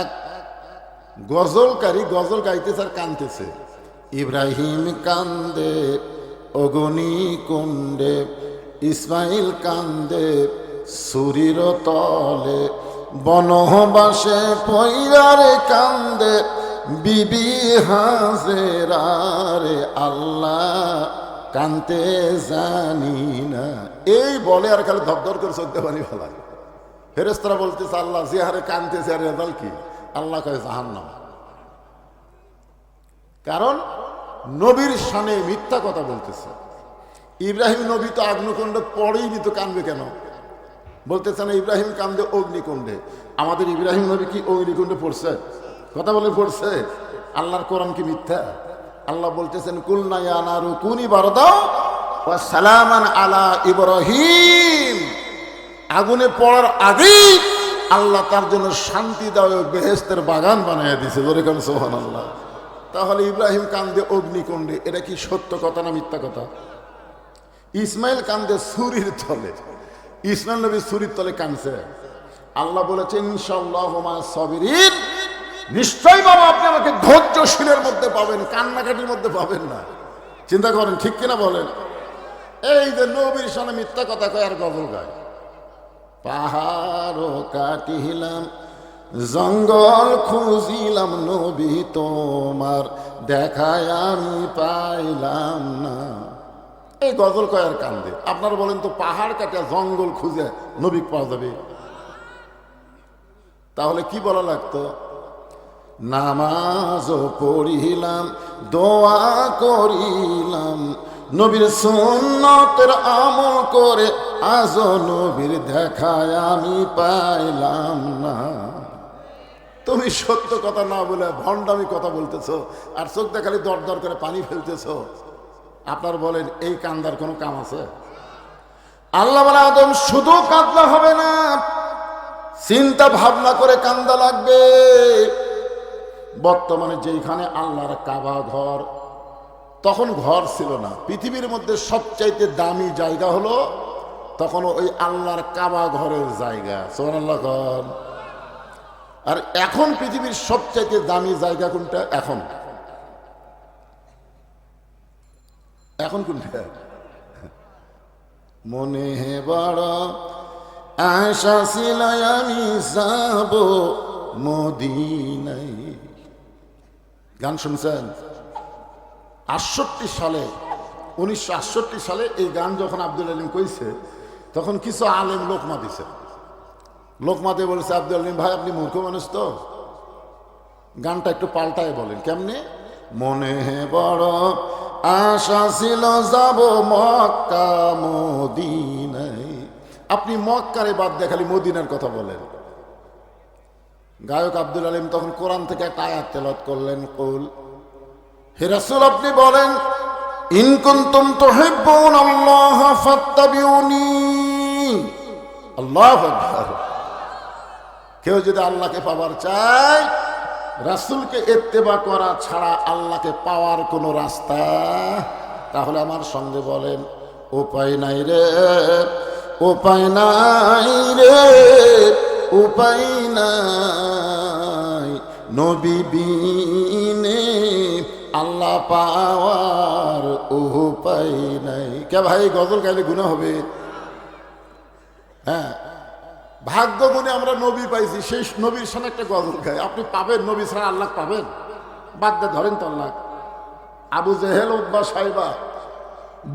এক গজলকারী গজল গাইতেছে আর কানতেছে। ইব্রাহিম কান্দে, অগনি কুণ্ডে, ইসমাইল কান্দে, সুরির তলে বনহবাসে পৈরারে কান্দে, বিবি হাজেরারে আল্লাহ কানতে জানি না। এই বলে আর খালি ধপধর করে চলতে পারি ফেলায় ফেরেস্তরা বলতেছে, আল্লাহ যে হারে কানতেছে আর রেজাল্ট কি? আল্লাহ কয়ে, জাহান্নাম। কারণ নবীর সানে মিথ্যা কথা বলতেছে। ইব্রাহিম নবী তো আগ্নিকুণ্ড পরেই নি, তো কানবে কেন? বলতেছে না, ইব্রাহিম কান্দে অগ্নিকুণ্ডে। আমাদের ইব্রাহিম নবী কি অগ্নিকুণ্ডে পড়ছে? কথা বলে পড়ছে? আল্লাহর কোরআন কি মিথ্যা? আল্লাহ বলতেছেন কুলনায়ানারু কুনি বারদাও সালামান আলা ইব্রাহিম। আগুনে পড়ার আগেই আল্লাহ তার জন্য শান্তিদায়ক বেহেস্তের বাগান বানিয়ে দিছে ধরে সোহান আল্লাহ তাহলে ইব্রাহিম কান্দে অগ্নিকুণ্ডে, এটা কি সত্য কথা না মিথ্যা কথা? ইসমাইল কান্দে সুরির তলে। ইসমাইল নবী সুরির তলে কানছে আল্লাহ বলেছেন ইনশাল্লাহ সবিরিন। নিশ্চয়ই বাবা, আপনি আমাকে ধৈর্যশীলের মধ্যে পাবেন, কান্নাকাটির মধ্যে পাবেন না। চিন্তা করেন, ঠিক কিনা বলেন? এই যে নবীর সামনে মিথ্যা কথা কয় আর গজল গায়। পাহাড় কাটিলাম, জঙ্গল খুঁজিলাম নবী তোমার, দেখায় আমি পাইলাম না। এই গজল কয়ার কান্দে? আপনারা বলেন তো পাহাড় কাটা জঙ্গল খুঁজে নবী পাওয়া যাবে। তাহলে কি বলা লাগতো? নামাজ পড়িলাম, দোয়া করিলাম, নবীর সুন্নতের আমল করে আজ নবীর দেখায় আমি পাইলাম না। তুমি সত্য কথা না বলে ভণ্ডামি কথা বলতেছো আর চোখ দেখালি দর দর করে পানি ফেলতেছো। আপনার বলেন, এই কান্দার কোনো কাম আছে? আল্লাহ বলে, আদম, শুধু কাঁদলা হবে না, চিন্তা ভাবনা করে কান্দা লাগবে। বর্তমানে যেখানে আল্লাহর কাবা ঘর, তখন ঘর ছিল না। পৃথিবীর মধ্যে সবচাইতে দামি জায়গা হলো তখন ওই আল্লাহর কাবা ঘরের জায়গা সোহানাল্লাহ আর এখন পৃথিবীর সবচাইতে দামি জায়গা কোনটা? এখন। এখন কোনটা? মনে হে বড় আশা ছিল আমি যাব মদিনাই গান শুনছেন? আটষট্টি সালে, উনিশশো আটষট্টি সালে এই গান যখন আব্দুল আলিম কইছে তখন কিছু আলেম লোকমা দিছে লোকমাতে বলেছে, আব্দুল আলিম ভাই, আপনি মূর্খ মানুষ তো? গানটা একটু পাল্টায় বলেন, কেমনে? মনে বড় আশা ছিল যাব মক্কা মদিনায়। আপনি মক্কারে বাদ দেখালি মদিনার কথা বলেন। গায়ক আব্দুল আলিম তখন কোরআন থেকে একটা আয়াত তেলত করলেন, কুল। হেরাসুল আপনি বলেন আল্লাহ কেউ যদি আল্লাহকে পাওয়ার চায়, রাসূলকে ইত্তেবা করা ছাড়া আল্লাহকে পাওয়ার কোনো রাস্তা, তাহলে আমার সঙ্গে বলেন, উপায় নাই রে, উপায় নাই রে, উপায় নাই। নবী আল্লাহ পাওয়ার উপায় নাই। কে ভাই গজল গাইলে গুণা হবে? হ্যাঁ। ভাগ্য গুণে আমরা নবী পাইছি, সেই নবীর সামনে একটা গজল গাই। আপনি পাবেন, নবী ছাড়া আল্লাহ পাবেন? বাদ দিয়ে ধরেন তো আল্লাহ। আবু জেহেল উদ্বা সাহেবা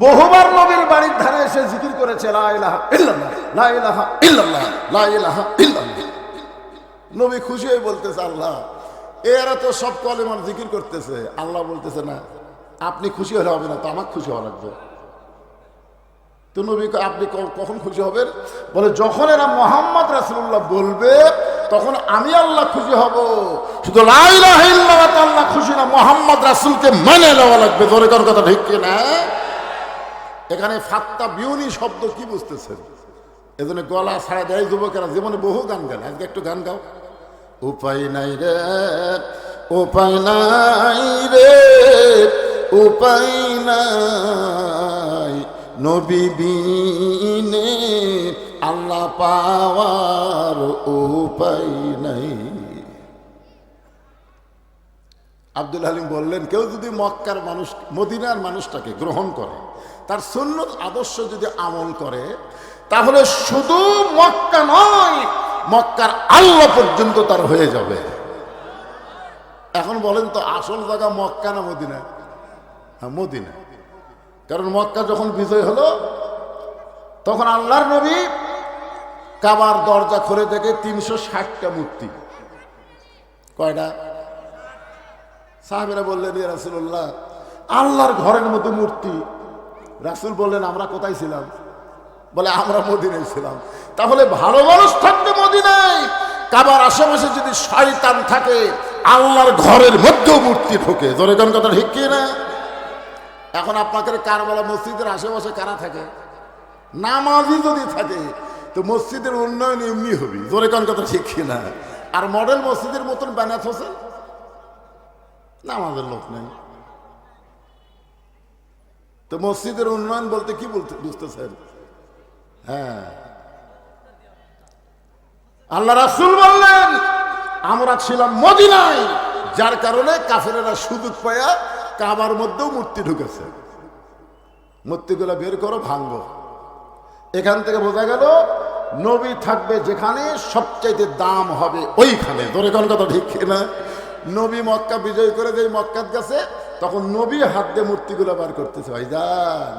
বহুবার নবীর বাড়ির ধারে এসে জিকির করেছে নবী খুশি হয়ে বলতেছে, আল্লাহ এরা তো সব কলেমার জিকির করতেছে। আল্লাহ বলতেছে, না, আপনি খুশি হলে হবে না, তো আমার খুশি হওয়া লাগবে। তো নবী আপনি কখন খুশি হবেন? বলে, যখন এরা মোহাম্মদ রাসুল্লাহ বলবে, তখন আমি আল্লাহ খুশি হব। শুধু আল্লাহ খুশি না, মোহাম্মদ রাসুলকে মানে নেওয়া লাগবে। ধরে কোন কথা ঠিক না? এখানে ফাত্তা বিউনি শব্দ কি বুঝতেছেন? এজন্য গলা ছাড়া দেয় যুবকেরা, জীবনে বহু গান গান, আজকে একটু গান গাও। উপায় নাই রে, উপায় নাই রে, উপায় নাই। নবী আল্লাহ পাওয়ার উপায় নাই। আব্দুল হালিম বললেন, কেউ যদি মক্কার মানুষ, মদিনার মানুষটাকে গ্রহণ করে, তার সুন্নত আদর্শ যদি আমল করে, তাহলে শুধু মক্কা নয় মক্কার আল্লাহ পর্যন্ত তার হয়ে যাবে। এখন বলেন তো আসল জায়গা মক্কা না মদিনা? হ্যাঁ মদিনা। কারণ মক্কা যখন বিজয় হলো, তখন আল্লাহর নবী কাবার দরজা খুলে থেকে তিনশো ষাটটা মূর্তি। কয়টা? সাহেবেরা বললেন, ইয়া রাসুল্লাহ আল্লাহর ঘরের মতো মূর্তি। রাসুল বললেন, আমরা কোথায় ছিলাম? বলে, আমরা মদিনায় ছিলাম। তাহলে ভালো মানুষ মদিনায় কাবার আশেপাশে যদি শয়তান থাকে, আল্লাহর ঘরের মধ্যেও মূর্তি ঢোকে। জোরে কোন কথা ঠিক কি না? এখন আপনাদের কারবালা মসজিদের আশেপাশে কারা থাকে? নামাজি যদি থাকে, তো মসজিদের উন্নয়ন এমনি হবে জোরে কোন কথা ঠিক কি না? আর মডেল মসজিদের মতন বানাত হোসেন নামাজের লোক নেই। তো মসজিদের উন্নয়ন বলতে কি বলতে বুঝতেছেন? হ্যাঁ। আল্লাহ রাসুল বললেন, আমরা ছিলাম মদিনায়। যার কারণে কাফেরেরা সুযোগ পায়া কাবার মধ্যেও মূর্তি ঢুকেছে। মূর্তিগুলো বের করো ভাঙ্গ এখান থেকে বোঝা গেল, নবী থাকবে যেখানে সবচাইতে দাম হবে ওইখানে। ধরে কোন কথা ঠিক না নবী মক্কা বিজয় করে যে মক্কাত গেছে, তখন নবী হাত দিয়ে মূর্তিগুলো বার করতেছে। ভাইজান,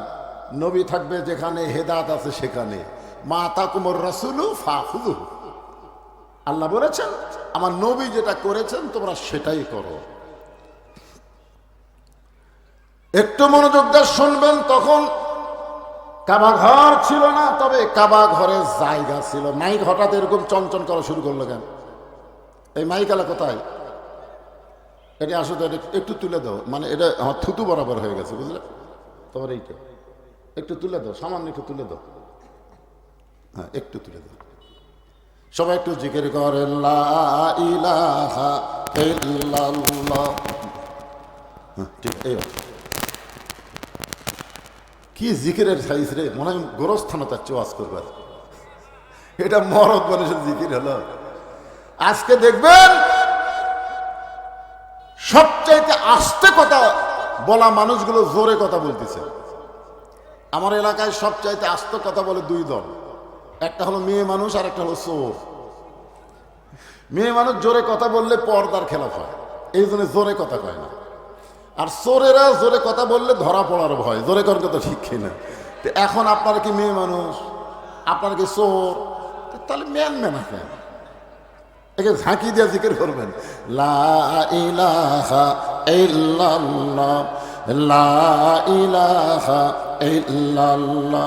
নবী থাকবে যেখানে হেদাত আছে সেখানে। মা তাকুমর রাসুলু ফাহুদু আল্লাহ বলেছেন, আমার নবী যেটা করেছেন, তোমরা সেটাই করো। একটু মনোযোগ দিয়ে শুনবেন, তখন কাবা ঘর ছিল না, তবে কাবা ঘরের জায়গা ছিল। মাইক হঠাৎ এরকম চঞ্চন করা শুরু করল কেন? এই মাইক আলা কোথায়? এটা আসলে এটা একটু তুলে দাও। মানে এটা আমার থুতু বরাবর হয়ে গেছে, বুঝলে? তোমার এইটা। একটু তুলে দাও, সামান্য একটু তুলে দাও। হ্যাঁ একটু তুলে দাও। সবাই একটু জিকির করে লা ইলাহা ইল্লাল্লাহ। হ্যাঁ, কি জিকিরের সাইজ রে? মনে হয় গোরস্থানে তার চোয়াজ করবার এটা মরদ মানুষের জিকির হলো। আজকে দেখবেন সবচাইতে আস্তে কথা বলা মানুষগুলো জোরে কথা বলতেছে। আমার এলাকায় সবচাইতে আস্তে কথা বলে দুই দল। একটা হলো মেয়ে মানুষ আর একটা হলো চোর। মেয়ে মানুষ জোরে কথা বললে পর্দার খেলাফ হয়। এই জন্য জোরে কথা কয় না। আর চোরেরা জোরে কথা বললে ধরা পড়ার ভয়। জোরে করার কথা ঠিক না তো এখন আপনারা কি মেয়ে মানুষ? আপনার কি চোর? তাহলে ম্যান ম্যান কেন একে ঝাঁকি দিয়ে জিকির করবেন। লা ইলাহা লা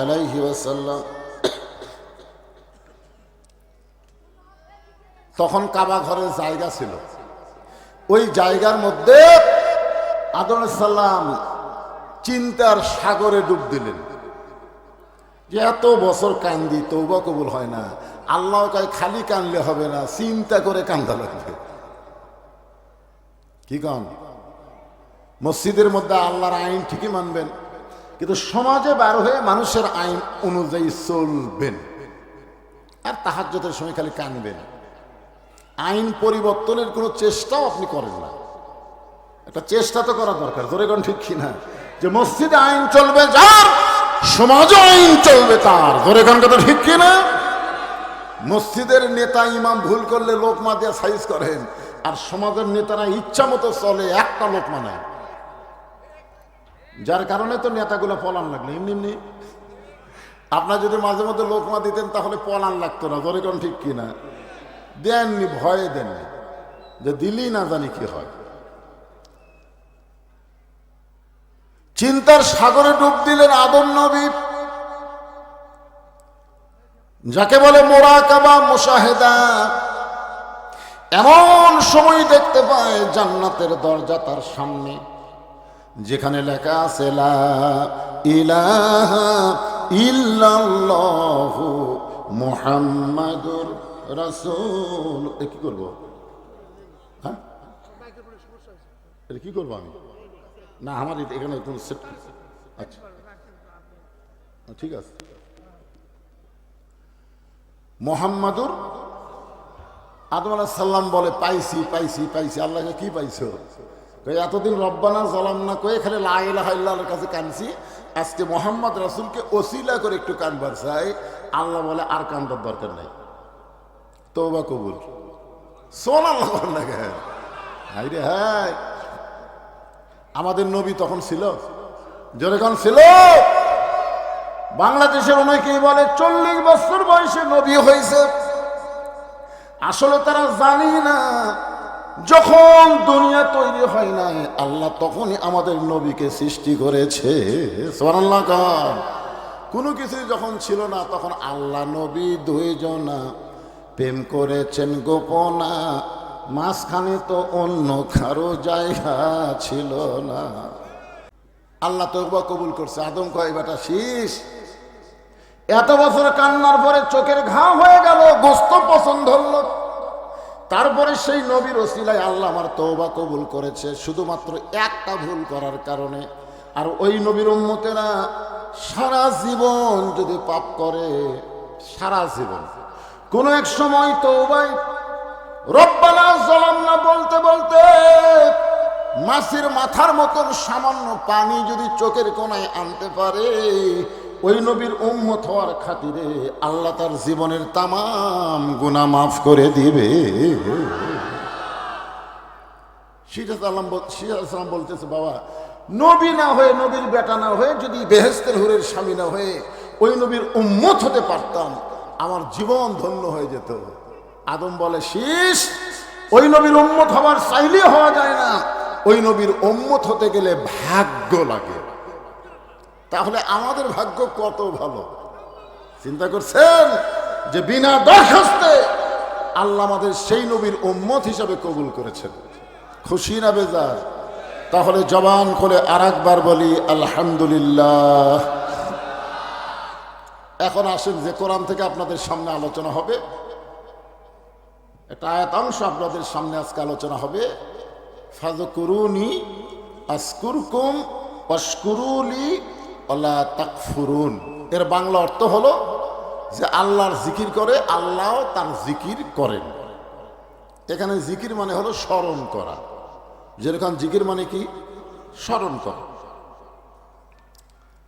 আলাইহি ওয়াসাল্লাম। তখন কাবা ঘরের জায়গা ছিল। ওই জায়গার মধ্যে আদম সাল্লাম চিন্তার সাগরে ডুব দিলেন। যে এত বছর কান্দি তৌবা কবুল হয় না। আল্লাহ কয় খালি কান্দলে হবে না, চিন্তা করে কান্দা লাগবে। কি কন? মসজিদের মধ্যে আল্লাহর আইন ঠিকই মানবেন। কিন্তু সমাজে বার হয়ে মানুষের আইন অনুযায়ী চলবেন। আর তাহাজ্যতের সময় খালি কানবেন। আইন পরিবর্তনের কোনো চেষ্টাও আপনি করেন না। একটা চেষ্টা তো করা দরকার জোরে কোন ঠিক কিনা যে মসজিদে আইন চলবে, যার সমাজে আইন চলবে তার কোন কথা ঠিক কিনা মসজিদের নেতা ইমাম ভুল করলে লোকমা দিয়ে সাইজ করেন, আর সমাজের নেতারা ইচ্ছা মতো চলে, একটা লোকমা নেয় যার কারণে তো নেতাগুলো পলান লাগল, এমনি এমনি। আপনার যদি মাঝে মধ্যে লোকমা দিতেন, তাহলে পলান লাগতো না ধরে কোন ঠিক কিনা দেননি, ভয়ে দেননি। যে দিলেই না জানি কি হয়। চিন্তার সাগরে ডুব দিলেন আদম নবী। যাকে বলে মোরাকাবা মুশাহেদা। এমন সময় দেখতে পায় জান্নাতের দরজা তার সামনে। যেখানে লেখা আছে ইলাহা ইল্লাল্লাহু মুহাম্মাদুর রাসূল। এ কি করব? হ্যাঁ? কি করব আমি? না, আমার এখানে কোনো সেট আচ্ছা। ঠিক আছে। মোহাম্মদুর আদম আলাহ সাল্লাম বলে, পাইছি পাইছি পাইছি। আল্লাহকে কি পাইছো? এতদিন রব্বানা জলাম না কয়ে খালি লাইলাহার কাছে কানছি আজকে মোহাম্মদ রাসুলকে ওসিলা করে একটু কানবার চাই। আল্লাহ বলে, আর কানবার দরকার নাই। তৌবা কবুল। সোন আল্লাহ হাই রে হাই আমাদের নবী তখন ছিল? যেরকম ছিল? বাংলাদেশের অনেকেই বলে, চল্লিশ বছর বয়সে নবী হয়েছে। আসলে তারা জানি না। যখন দুনিয়া তৈরি হয় নাই, আল্লাহ তখনই আমাদের নবীকে সৃষ্টি করেছে। কোনো। কিছু যখন ছিল না, তখন আল্লাহ নবী দুইজনা প্রেম করেছেন গোপনা। মাঝখানে তো অন্য কারও জায়গা ছিল না। আল্লাহ তো কবুল করছে। আদম কয় বেটা শীষ এত বছর কান্নার পরে চোখের ঘা হয়ে গেল, গোস্ত পছন্দ হলো। তারপরে সেই নবীর ওসিলায় আল্লাহ আমার তৌবা কবুল করেছে, শুধুমাত্র একটা ভুল করার কারণে। আর ওই নবীর উম্মতেরা সারা জীবন যদি পাপ করে, সারা জীবন। কোনো এক সময় তৌবাই রব্বানা জলাম না বলতে বলতে মাছের মাথার মতন সামান্য পানি যদি চোখের কোনায় আনতে পারে ওই নবীর উম্মত হওয়ার খাতিরে আল্লাহ তার জীবনের তামাম গুণা মাফ করে দিবে। সিরাজ আলম সিরাজ আসলাম বলতেছে, বাবা, নবী না হয়ে, নবীর বেটা না হয়ে, যদি বেহেস্তের হুরের স্বামী না হয়ে ওই নবীর উম্মত হতে পারতাম, আমার জীবন ধন্য হয়ে যেত। আদম বলে শীষ ওই নবীর উম্মত হওয়ার চাইলে হওয়া যায় না। ওই নবীর উম্মত হতে গেলে ভাগ্য লাগে। তাহলে আমাদের ভাগ্য কত ভালো? চিন্তা করছেন? যে বিনা দরখাস্তে আল্লাহ আমাদের সেই নবীর উম্মত হিসাবে কবুল করেছেন। খুশি না বেজার? তাহলে জবান করে আর একবার বলি, আলহামদুলিল্লাহ। এখন আসেন যে কোরআন থেকে আপনাদের সামনে আলোচনা হবে। একটা আয়াতাংশ আপনাদের সামনে আজকে আলোচনা হবে। ফাজকুরুনি আসকুরকুম অস্কুরুলি অলা তাকফুরুন। এর বাংলা অর্থ হলো যে আল্লাহর জিকির করে, আল্লাহ তার জিকির করেন। এখানে জিকির মানে হলো স্মরণ করা। যেরকম জিকির মানে কি? স্মরণ করা।